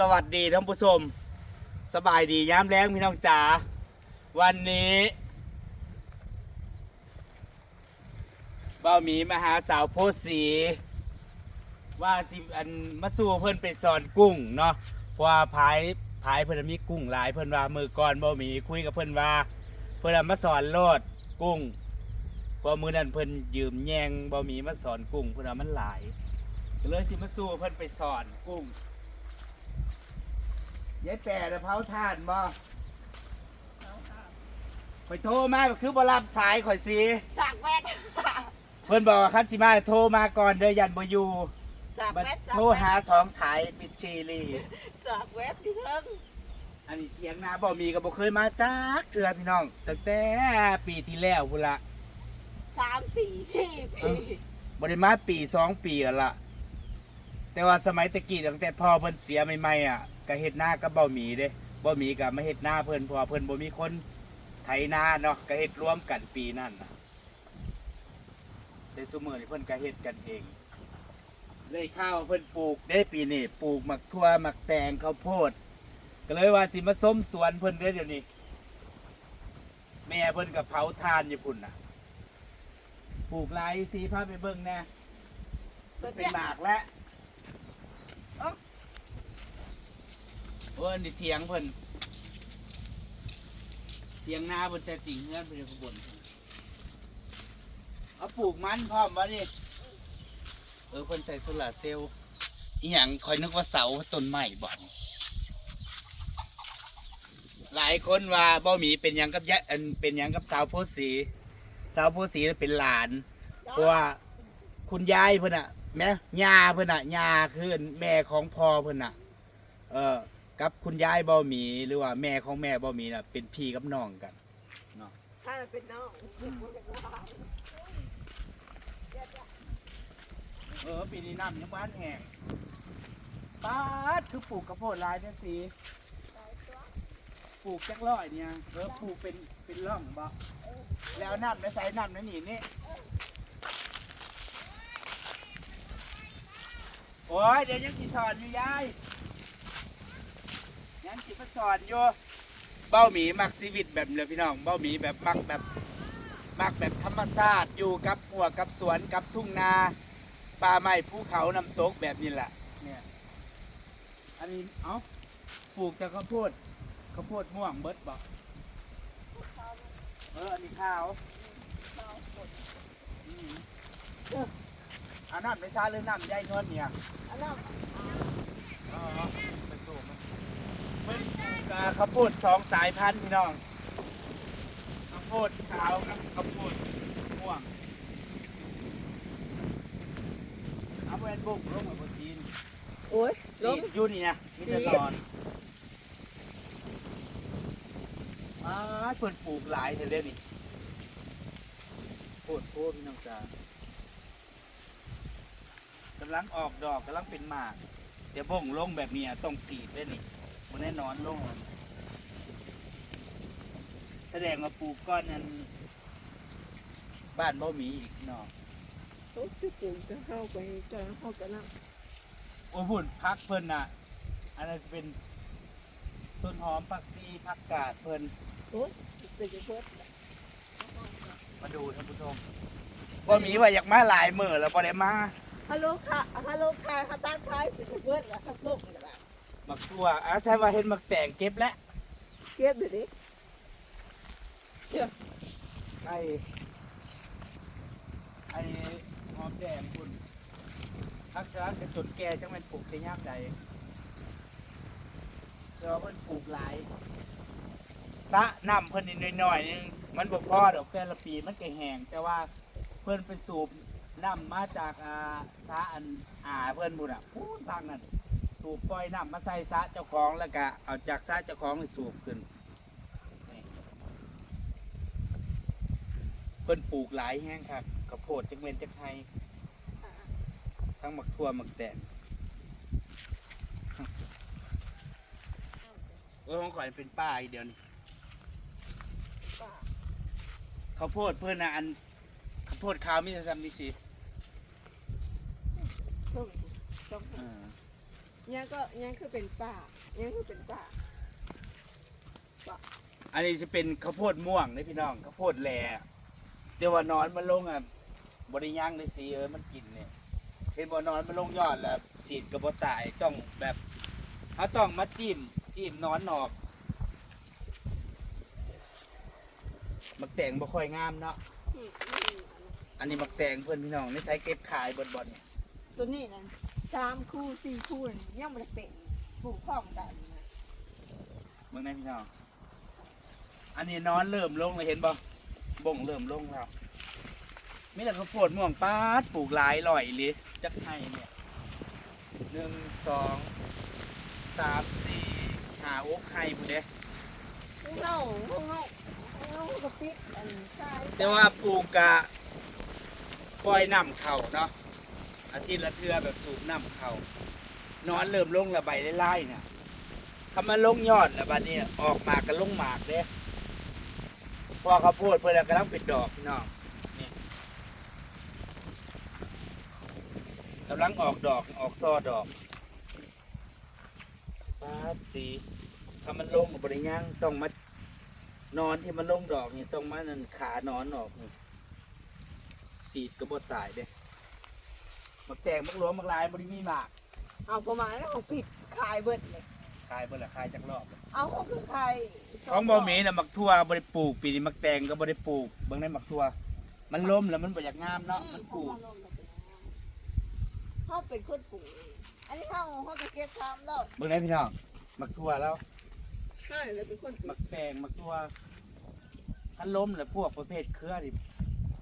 สวัสดีท่านผู้ชม สบายดีย้ำแรงพี่น้องจ๋าวันนี้เบ่าหมีมาหาสาวโพสี ว่าสิอันมาสู่เพิ่นไปสอนกุ้งเนาะเพราะว่าพายพายเพิ่อนมีกุ้งหลายเพิ่อนว่ามือก่อนบ่าหมีคุยกับเพิ่อนว่า เพิ่นเอามาสอนโลดกุ้งเพอมือนั้นเพิ่อนยืมแยงเบ่าหมีมาสอนกุ้งเพิ่อนว่ามันหลายก็เลยสิมาสู้เพิ่นไปสอนกุ้ง ยายแปรน่ะเผาถ่านบ่ข่อยโทรมาก็คือบ่รับสายข่อยสิสากแวดเพิ่นบอกว่าคันสิมาโทรมาก่อนเด้อยันบ่อยู่สากบัดแวดโทรหาสองสายปิดชีรีสากแวดที่เพิ่งอันนี้เถียงนาบ่มีก็บ่เคยมาจักเทื่อพี่น้องตั้งแต่ปีที่แล้วพุ่นละสามปีสี่ปี บ่ได้มาปีสองปีแล้วล่ะ แต่ว่าสมัยตะกี้ตั้งแต่พ่อเพิ่นเสียใหม่ๆอะก็เฮ็ดนากับบ่หมีเด้บ่หมีก็มาเฮ็ดนาเพิ่นเพราะว่าเพิ่นบ่มีคนไถนาเนาะก็เฮ็ดรวมกันปีนั้นน่ะแต่ซุมื้อนี้เพิ่นก็เฮ็ดกันเอง เลยข้าวเพิ่นปลูกได้ปีนี้ปลูกหมักทั่วหมักแตงข้าวโพด ก็เลยว่าสิมาส้มสวนเพิ่นเด้อเดี๋ยวนี้แม่เพิ่นกับเผาทานอยู่พุ่นน่ะปลูกไรสีพาไปเบิ่งแน่มันเป็นหมากแล้วเอ้า โอ้ยนี่เถียงเพิ่นเถียงนาเพิ่นแต่จริงเฮือนเพิ่นอยู่ข้างบนเอาปลูกมันพร้อมวะนี่เออเพิ่นใส่โซลาร์เซลล์อีหยังคอยนึกว่าเสาต้นไม้บ่นี่หลายคนว่าบ่หมีเป็นหยังกับยะอันเป็นหยังกับสาวโพธิ์สีสาวโพธิ์สีเป็นหลาน เพราะว่าคุณยายเพิ่นอะแม่ย่าเพิ่นอะย่าคือแม่ของพ่อเพิ่นอะ เออ กับคุณยายบ่หมีหรือว่าแม่ของแม่บ่หมีน่ะเป็นพี่กับน้องกันถ้าเป็นน้องเออปีนี้น้ำยังบ้านแห้งป้าดคือปลูกกระโพดหลายจังสีปลูกจักร้อยเนี่ยเออปลูกเป็นเป็นร่องบ่แล้วน้ำในใส่น้ำในนี่นี่โอ้ยเดี๋ยวยังสิสอนอยู่ยายยัง สอนอยู่เบ้าหมีมักชีวิตแบบเลยพี่น้อง เบ้าหมีแบบมักแบบมักแบบธรรมชาติอยู่กับหัวกับสวนกับทุ่งนาป่าไม้ภูเขาน้ำตกแบบนี้แหละเนี่ยอันนี้เอ้าปลูกแต่ข้าวโพดข้าวโพดม่วงเบิดบอกเอออันนี้ข้าวอันนั้นไม่ซาเลยน้ำใหญ่นวลเนี่ยอันนั้นอ๋อ ข้าวโพดสองสายพันธุ์พี่น้องข้าวโพดขาวกับข้าวโพดม่วงเอาแวนบุกลงมาบนทีนโอ้ยลสีงอยู่นี่นะมีแต่สีตอนอ้าเพิ่นปลูกหลายเท่เด้นี่โคตรโคตรพี่น้องจ๋ากำลังออกดอกกำลังเป็นหมาก เดี๋ยวบ่งลงแบบนี้อะต้องสีดได้นี่มันแน่นอนลง แสดงว่าปลูกก้อนนั้นบ้านบ่มีอีกเนาะโอ้ยจะปลูกจะเข้าไปจะเข้ากันนะโอ้หุ่นพักเพิ่นน่ะ อันนั้นจะเป็นต้นหอมผักซีผักกาดเพิ่นโอ้ยเป็นจะเพิ่มมาดูท่านผู้ชมว่ามีว่าอยากมาหลายมื้อแล้วบ่ได้มาฮัลโหลค่ะฮัลโหลค่ะฮัตตาไทยเป็นจะเพิ่มแล้วครับลูกกันละมักตัวอาใช่ว่าเห็นมักแตงเก็บแล้วเก็บดูดิ ไอ้ไอ้หอมแดงคุณพักร้านเป็นจนแก่จังม่นปลูกได้ยามใดเดี๋ยวเพิ่นปลูกหลายสะน้ำเพิ่นนิดหน่อยๆนึงมันบ่พอดอกแต่ละปีมันก็แห้งแต่ว่าเพิ่นเป็นสูบน้ำมาจากอ่าสะอันอ่าเพิ่นบุ่นอะพูดทางนั้นสูบปล่อยน้ำมาใส่สะเจ้าของแล้วก็เอาจากสะเจ้าของนี่สูบขึ้นเพิ่นปลูกหลายแห้งครับข้าวโพดจังเวนจังไฮทั้งหมักทั่วหมักแตงเออของข่อยเป็นป้าอีกเดียวนี่ข้าวโพดเพื่อนนะอันข้าวโพดขาวมีแต่ซ้ำนี่สิต้องต้องเออยังก็ยังคือเป็นป่ายังคือเป็นป่าอันนี้จะเป็นข้าวโพดม่วงนี่พี่น้องข้าวโพดแหล่ เดี๋ยวว่านอนมันลงอะบริย่างในสีเออมันกินเนี่ยเห็นบ่นอนมันลงยอดแล้วสีดกระบตายต้องแบบเขาต้องมาจิ้มจิ้มนอนออกมักแต่งบ่ค่อยงามเนาะอืมอืมอันนี้มักแต่งเพื่อนพี่น้องนี่ใช้เก็บขายบนบนเนี่ยตัวนี้นั่นสามคู่สี่คู่นี่ยังไม่ได้เป็นปลูกพร้อมกันนะเมื่อไงพี่น้องอันนี้นอนเริ่มลงเลยเห็นบ่ บ่งเริ่มลงแล้วมีแต่ข้าวโพดม่วงป้าดปลูกหลายลอยเลยจักให้เนี่ยหนึ่งสองสามสี่ห้าหกให้พุ่นเด้พวกเราพวกเรากราก็ปิดอันซ้ายแต่ว่าปลูกกะปล่อยน้ำเข่าเนาะอาทิตย์ละเทือแบบสูบน้ำเข่านอนเริ่มลงระบายไล่ๆเนี่ยคำมาลงยอดแล้วบัดนี้ออกหมากกันลงหมากเด้ พอข้าวโพดเพื่อนกำลังเป็นดอกพี่น้องนี่กำลังออกดอกออกซอดอกป้าดสีคำมันลงกับบริย่างต้องมานอนที่มันลงดอกนี่ต้องมานั่นขานอนออกนี่สีดกระบดตายเด้มักแตงมักหลวงมักลายบริมีหมาก เอาประมาณนั้นเขาปิดขายเบิดเลยขายเบิ่ละขายจักรอบเลย เอาเขาคือขายของบ่มีน่ะมักทั่วบ่ได้ปลูกปีนี้มักแตงก็บ่ได้ปลูกเบิ่งในมักทั่ว มันล้มแล้วมันบ่อยากงามเนาะมันปลูกเขาเป็นคนปลูกเองอันนี้เขาเขาจะเก็บทำแล้วเบิ่งในพี่น้องมักทั่วแล้วใช่เลยเป็นคนปลูมักกแตงมักทั่วคันล้มแล้วพวกประเภทเครือนี่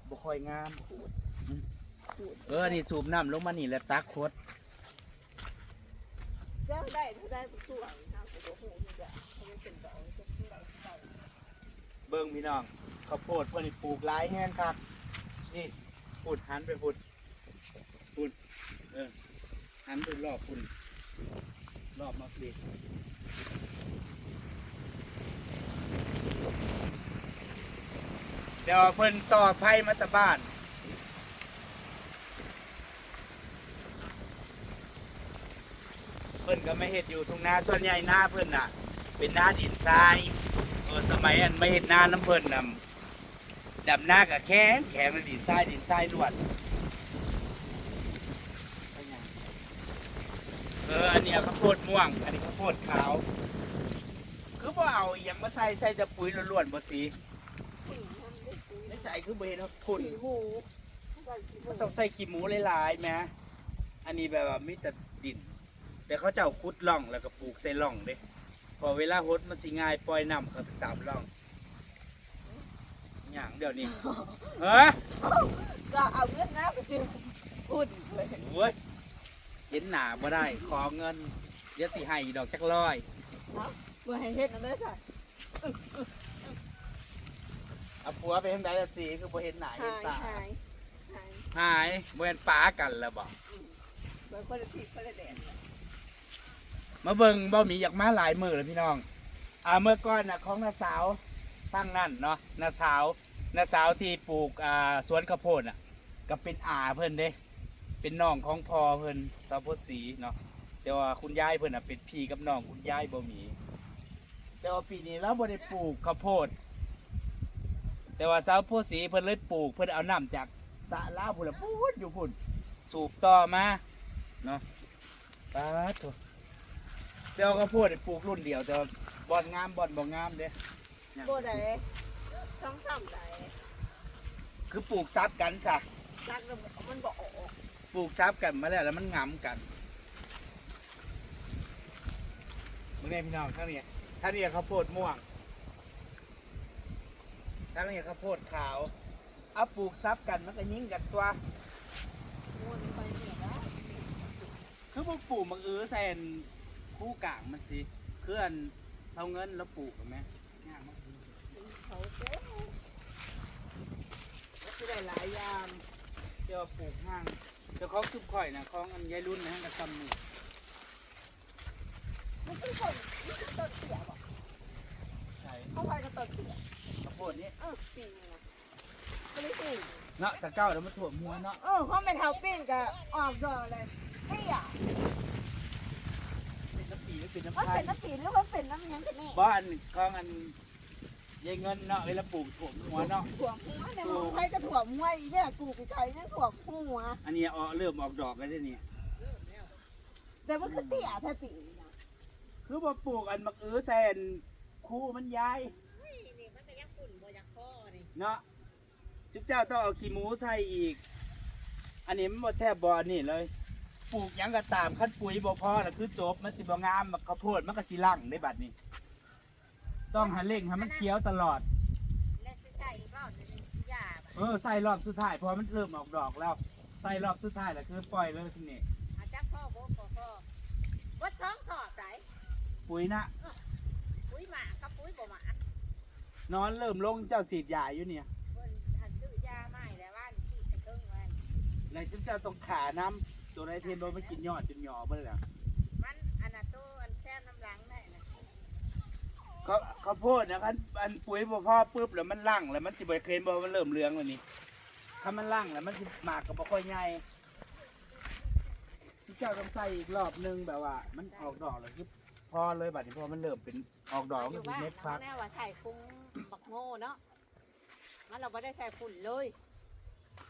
บ่ค่อยงามอืมเอออันนี้สูบน้ำลงมานี่แล้วตักขวด เจ้าได้ถ้าได้เป็นตัวเอาไปดูหูนี่จ้ะ เบิ่งพี่น้องข้าวโพดเพิ่นนี่ปลูกหลายแฮงครับ นี่ปุดหันไปปุดปุดเออหันไปรอบปุดรอบมาปลีเดี๋ยวเพิ่นต่อไผ่มาตะบ้านเพิ่นก็ไม่เฮ็ดอยู่ทุ่งนาส่วนใหญ่หน้าเพิ่นน่ะ เป็นหน้าดินทรายเออสมัยอันไม่เฮ็ดหน้าน้ำเพิ่นน่ะดำหน้ากับแข็งแข็งมันดินทรายดินทรายล้วนเอออันนี้ข้าวโพดม่วง อันนี้ข้าวโพดขาว คือบ่เอาอหยังมาใส่ใส่แต่ปุ๋ยล้วนๆบ่สีได้ปุ๋ยในใจคือบ่เห็นว่าพุ่นขี้หมูใส่ขี้หมูมันต้องใส่ขี้หมูหลายๆแหมอันนี้แบบว่ามีแต่ดิน แต่เขาเจ้าขุดร่องแล้วก็ปลูกใส่ร่องเด้ พอเวลาหดมันสิง่ายปล่อยน้ำเข้าไปตามร่องอย่างเดี๋ยวนี้เฮ้ยก็เอาเงินนะไปซื้อหุ้นเลยโว้ยเห็นหนาบ่ได้ ขอเงินเดี๋ยวสิให้ดอกจักร้อยเมื่อให้เฮ็ดนั่นเลยค่ะเอาผัวไปทางใดละสิคือบ่เห็นหน้าเห็นหายตาหายหายหายบ่เห็นป้ากันแล้วบ่เหมือนคนละที่คนละแดน มาเบิ่งบ่มีอยากมาหลายมือแล้วพี่น้อง อ่าเมื่อก่อนนะของน้าสาวตั้งนั่นเนาะน้าสาวน้าสาวที่ปลูกอ่าสวนข้าวโพดอะก็เป็นอาเพิ่นเด้ เป็นน้องของพ่อเพิ่นสาวโพธิ์ศรีเนาะแต่ว่าคุณยายเพิ่นน่ะเป็นพี่กับน้องคุณยายบ่มี แต่ว่าปีนี้เราบ่ได้ปลูกข้าวโพด แต่ว่าสาวโพธิ์ศรีเพิ่นเลยปลูกเพิ่นเอาน้ำจากสระลาวพุ่นละพูดอยู่พุ่นสูบต่อมาเนาะป้าดโถ แต่ว่าข้าวโพดนี่ปลูกรุ่นเดียวแต่ว่าบ่อนงามบ่อนบ่งามเด้โบได้ช่องซ้ำได้คือปลูกซับกันซะรักแล้วมันบอกออกปลูกซับกันมาแล้วแล้วมันงํกันมึงเนี่ยพี่น้องท่างนี้ท่างนี้ข้าวโพดม่วงท่างนี้ข้าวโพดขาวเอาปลูกซับกันมันก็ยิงกันตัว วนไปเนี่ยนะคือพวกปลูกมังอื้อใส่อัน คู่กลางมันสิคืออันเสาเงินแล้วปลูกเห็นไหมงามมากเขาเจ๊ก็คือได้หลายอยางเดี๋ยวปลูกห้างเดี๋ยวของซุปข่อยนะของอันยายรุ่นนะฮะกับซัมนี่มันเป็นคนมันเป็นต้นเสียบ่ใช่เขาไปกับต้นเสียข้าวโพดนี่เออปีนึงนะก็เลยสูงเนาะแต่เก้าแล้วมันถ่วมหัวเนาะเออเพราะเป็นเท้าปิ้งกับออกดอกเลยเตี้ย เป็นน้ำมันพัเป็นนน้ำปีหรือมันเป็นน้ำหยังกันแน่บ้านของอันยายเงินเนาะเวลาปลูกถั่วหัวเนาะถ่วงหัวแต่ว่าใครก็ถ่วงหัวอีเนี่ยกูไปไกลยังถ่วงหัวอันนี้ออกเริ่มออกดอกแล้วเด้อนี่แต่มันคือเตี้ยแท้ปีนะคือบ่ปลูกอันมักอื้อแซนคู่มันย้ายนี่มันก็ยังปุ่นบ่ยังพ่อนี่เนาะจุ๊บเจ้าต้องเอาขี้หมูใส่อีก อันนี้มันบ่แทบบ่อันนี่เลย ปลูกหยังก็ตามขั้นปุ๋ยบ่พอแล้วคือจบมันสิบ่งามมันข้าวโพดมันก็สิลั่งได้บัดนี้ ต้องหาเร่งให้มันเคี้ยวตลอด และสิใช่อีกรอบนึงสิยาเออใส่รอบสุดท้ายเพอมันเริ่มออกดอกแล้ว ใส่รอบสุดท้ายแล้วคือปล่อยเลยทีนี้อาจับพ่อบ่พ่อพ่อวัดช่องสอบไหนปุ๋ยนะปุ้ยหมากับปุ้ยบ่หมานอนเริ่มลงเจ้าสีดยาอยู่เนี่ยเพิ่นหันซื้อยาใหม่แล้วว่าที่ไปเทิงวันแล้วจุ๊บเจ้าต้องขาน้ำ ตัวไรเทนโดนมันกินยอดจนหยอเบิ่แล้วมันอันน่ะตู้อันแซ่บน้ำหลังได้นะเขาเขาวโพดนะคันอันปุ๋ยบ่พอปุ๊บแล้วมันลั่งแล้วมันสิบ่เคยบ่มันเริ่มเหลืองแล้วนี่ถ้ามันลั่งแล้วมันสิหมากก็บ่ค่อยใหญ่จุ๊บเจ้าต้องใส่อีกรอบนึงแบบว่า มันออกดอกแล้วคือพอเลยบัดนี้พอมันเริ่มเป็นออกดอกอก็ยู่สิบ้านเม็ดเขาฟัก แน่ว่าใส่ฟุ้งบักโง่เนาะมันเราไม่ได้ใส่ฝุ่นเลย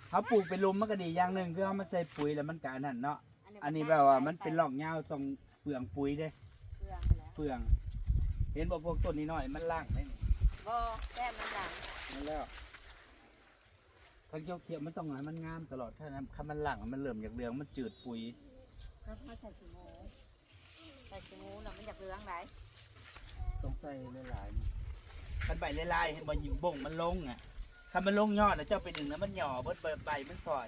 เขาปลูกเป็นหลุมมันก็ดีอย่างหนึงคือเขามาใส่ปุ๋ยแล้วมันก็อันนั้นเนาะอันนี้แบบว่ามันเป็นร่องยาวตรงเปลืองปุ๋ยเด้เปลืองแล้วเปลือง เห็นบอกพวกต้นนี้น้อยมันล่างได้นี่บ่แซ่บมันหลังนั่นแล้วถ้าเกี่ยวเขียวๆมันต้องให้มันงามตลอดถ้านั้นถ้ามันล่างมันเริ่มจากเรืองมันจืดปุ๋ยก็มาใส่ขี้หมูใส่ขี้หมูน่ะมันอยากเหลืองไหลายต้องใส่หลายๆคันใบลายๆเห็นบอยิงบ่งมันลงอะ ถ้ามันลงยอดนะเจ้าไปดึงแล้วมันหย่อเบิดใบใบมันซอย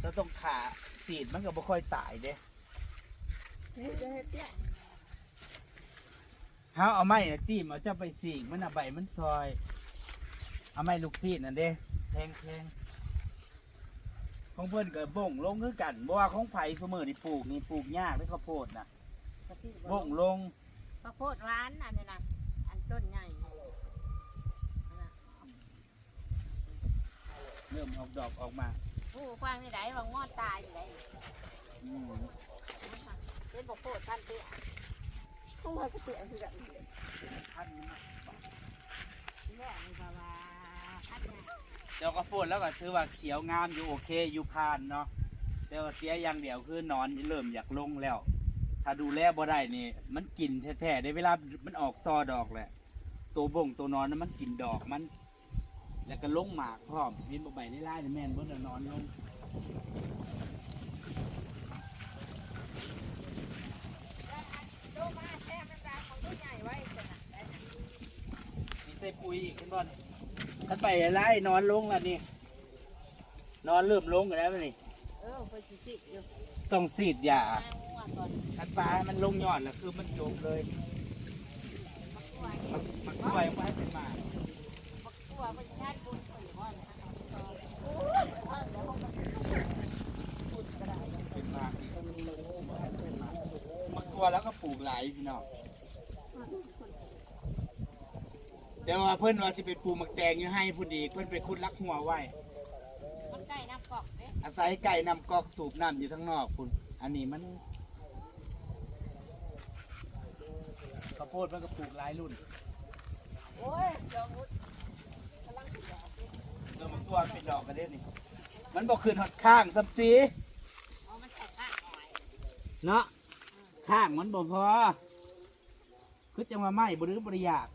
แล้วต้องขาสีดมันก็บ่ค่อยตายเด้จะเฮ็ดเนี่ยเฮาเอาไม้น่ะจิ้มเอาเจ้าไปสีกมันน่ะใบมันซอย เอาไม้ลูกซีดนั่นเด้แทงแทงของเพิ่นก็บ่งลงคือกันบ่ว่าของไผซุมื้อนี่ปลูกนี่ปลูกยากเลยข้าวโพดน่ะกะทิบ่งลงข้าวโพดหวานอันนี้นะอันต้นใหญ่อันน่ะ เริ่มออกดอกออกมาผู้ฟังนี่ไหนว่างอดตายอยู่ไหนอืมเป็นบอกโพดท่านเตี้ยพวกมันก็เตี้ยคือกันพันธุ์มันเนี่ยนี่ว่าว่าท่านเนี่ยเดี๋ยวข้าวโพดแล้วก็ถือว่าเขียวงามอยู่โอเคอยู่ผ่านเนาะแต่ว่าเสียอย่างเดียวคือหนอนนี่เริ่มอยากลงแล้ว ถ้าดูแลบ่ได้นี่ มันกินแท้ๆได้เวลามันออกซอดอกแหละ ตัวบ่งตัวนอนนั้นมันกินดอกมัน แล้วก็ลงหมากพร้อมเห็นบ่ใบในไร่นี่แม่นบ่ได้นอนลงโตมาแท้มันดาของต้นใหญ่ไว้จ้ะนะนี่ใส่ปุ๋ยอีกขึ้นบ่อนคันไปไล่นอนลงแล้วนี่ นอนเริ่มลงแล้วนี่เออเพิ่นสิสิอยู่ต้องสีดยามางัวก่อนคันปลาให้มันลงยอดแล้วคือมันจบเลยบักตัวมันมันช่วยไม่ให้เป็นหมากบักตัวเพิ่นชาติบุญข่อยว่านะโอ้ยว่าแล้วเขาก็พูดก็ได้ เป็นหมากอีก มันกลัวแล้วก็ปลูกหลายพี่น้องเดี๋ยวว่าเพิ่นว่าสิไปปลูกหมักแตงอยู่ให้พุ่นอีกเพิ่นไปคุดลักหัวไว้มันใกล้น้ำกอกเด้อาศัยไก่นำกอกสูบน้ำอยู่ทั้งนอกคุณอันนี้มันข้าวโพดมันก็ปลูกหลายรุ่นโอ้ยจอมุดกำลังสิดอกเดี๋ยวมันตัวเป็นดอกกระเด็นนี่มันบอกคืนหดข้างซับซีอ๋อมันใส่ข้างหน่อยเนาะ ข้างมันบ่พอคือจังว่าไม้บริบริยาก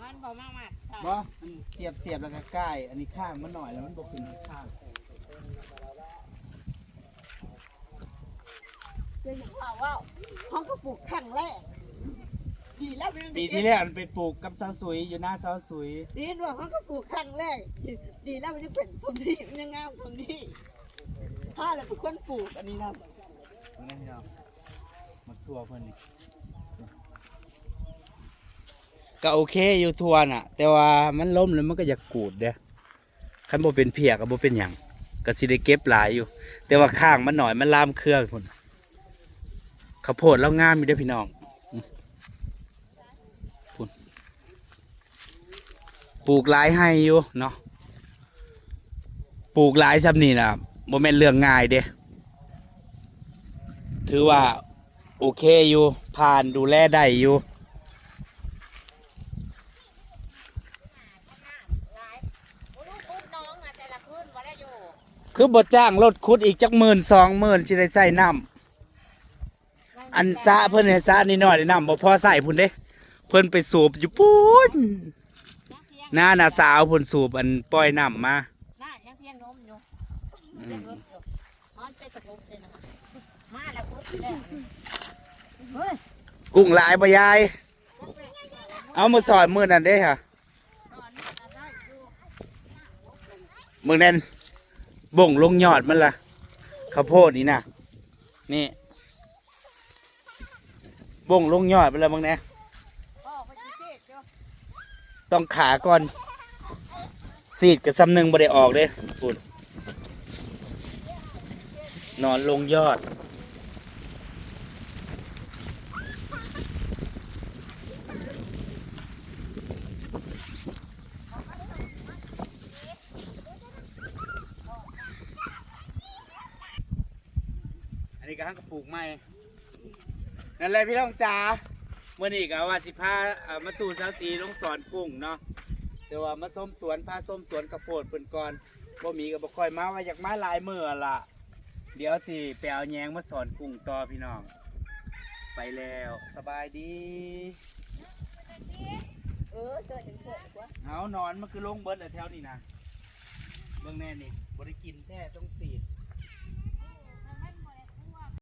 มันบ่มากมากใช่บ่มันเสียบเสียบแล้วก็ใกล้อันนี้ข้างมันหน่อยแล้วมันบอกคืนหดข้างเดี๋ยวอย่างว่าว่าเขาก็ปลูกครั้งแรกดีแล้วมันปีที่แล้วมันไปปลูกกับสาวสุยอยู่หน้าสาวสุยดีด้วยเขาก็ปลูกครั้งแรกดีแล้วมันจะเป็นสมนี้มันยังงามสมนี้ถ้าเราเป็นคนปลูกอันนี้นะนั่นพี่น้อง มาทัวเพิ่นนี่ก็โอเคอยู่ทัวน่ะ แต่ว่ามันล้มแล้วมันก็อยากกูดเด้อคันบ่เป็นเพียก็บ่เป็นหยังก็สิได้เก็บหลายอยู่ แต่ว่าข้างมันหน่อยมันลามเครื่อพุ่นข้าวโพดแล้วงามมีได้พี่น้องพุ่นปลูกหลายให้อยู่เนาะปลูกหลายซำนี่นะบ่แม่นเรื่องง่ายเด้ ถือว่า โอเคอยู่ ผ่านดูแลได้อยู่คือบทจ้างรถคุดอีกจักหมื่นสองหมื่นสิได้ใส่น้ำอันซะเพิ่อนให้ซะนิดหน่อยได้น้ำบ่พอใส่พุ่นเด้ เพิ่อนไปสูบอยู่พุ่นหน้าน่ะสาวพุ่นสูบอันปล่อยน้ำมาน่ายังเพียงนมอยู่เด็กเอิบอยู่มันเป็นตะลุกเลยนะมาแล้วคุดแล้วเฮ้ย กุ้งหลายบ่ยาย เอามาสอนมื้อนั้นเด้ค่ะตอนนี้ก็ได้อยู่มื้อนั้นบ่งลงยอดมันล่ะข้าวโพดนี่น่ะนี่บ่งลงยอดมันแล้วมึงแน่พ่อไปชี้เจ๊เจ้าต้องขาก่อน สีดกับซ้ำหนึ่งบ่ได้ออกเด้ปุ่นนอนลงยอด อันนี้ก็ห้งกระปุกใหม่ นั่นแหละพี่น้องจ๋าเมื่อนี้ก็ว่าสิพาเอ่อมาสู่สาวสีลงสอนกุ้งเนาะแต่ว่ามาส้มสวนพาส้มสวนกระโพดเพิ่นก่อนบ่มีก็บ่ค่อยมาว่าอยากมาหลายมื้อละเดี๋ยวสิไปเอาแยงมาสอนกุ้งต่อพี่น้อง ไปแล้วสบายดี เออเจอเห็นเถอะวะเอานอนมันคือลงเบิดแล้วแถวนี้นะเบิ่งแน่นี่บ่ได้กินแท้ต้องสีด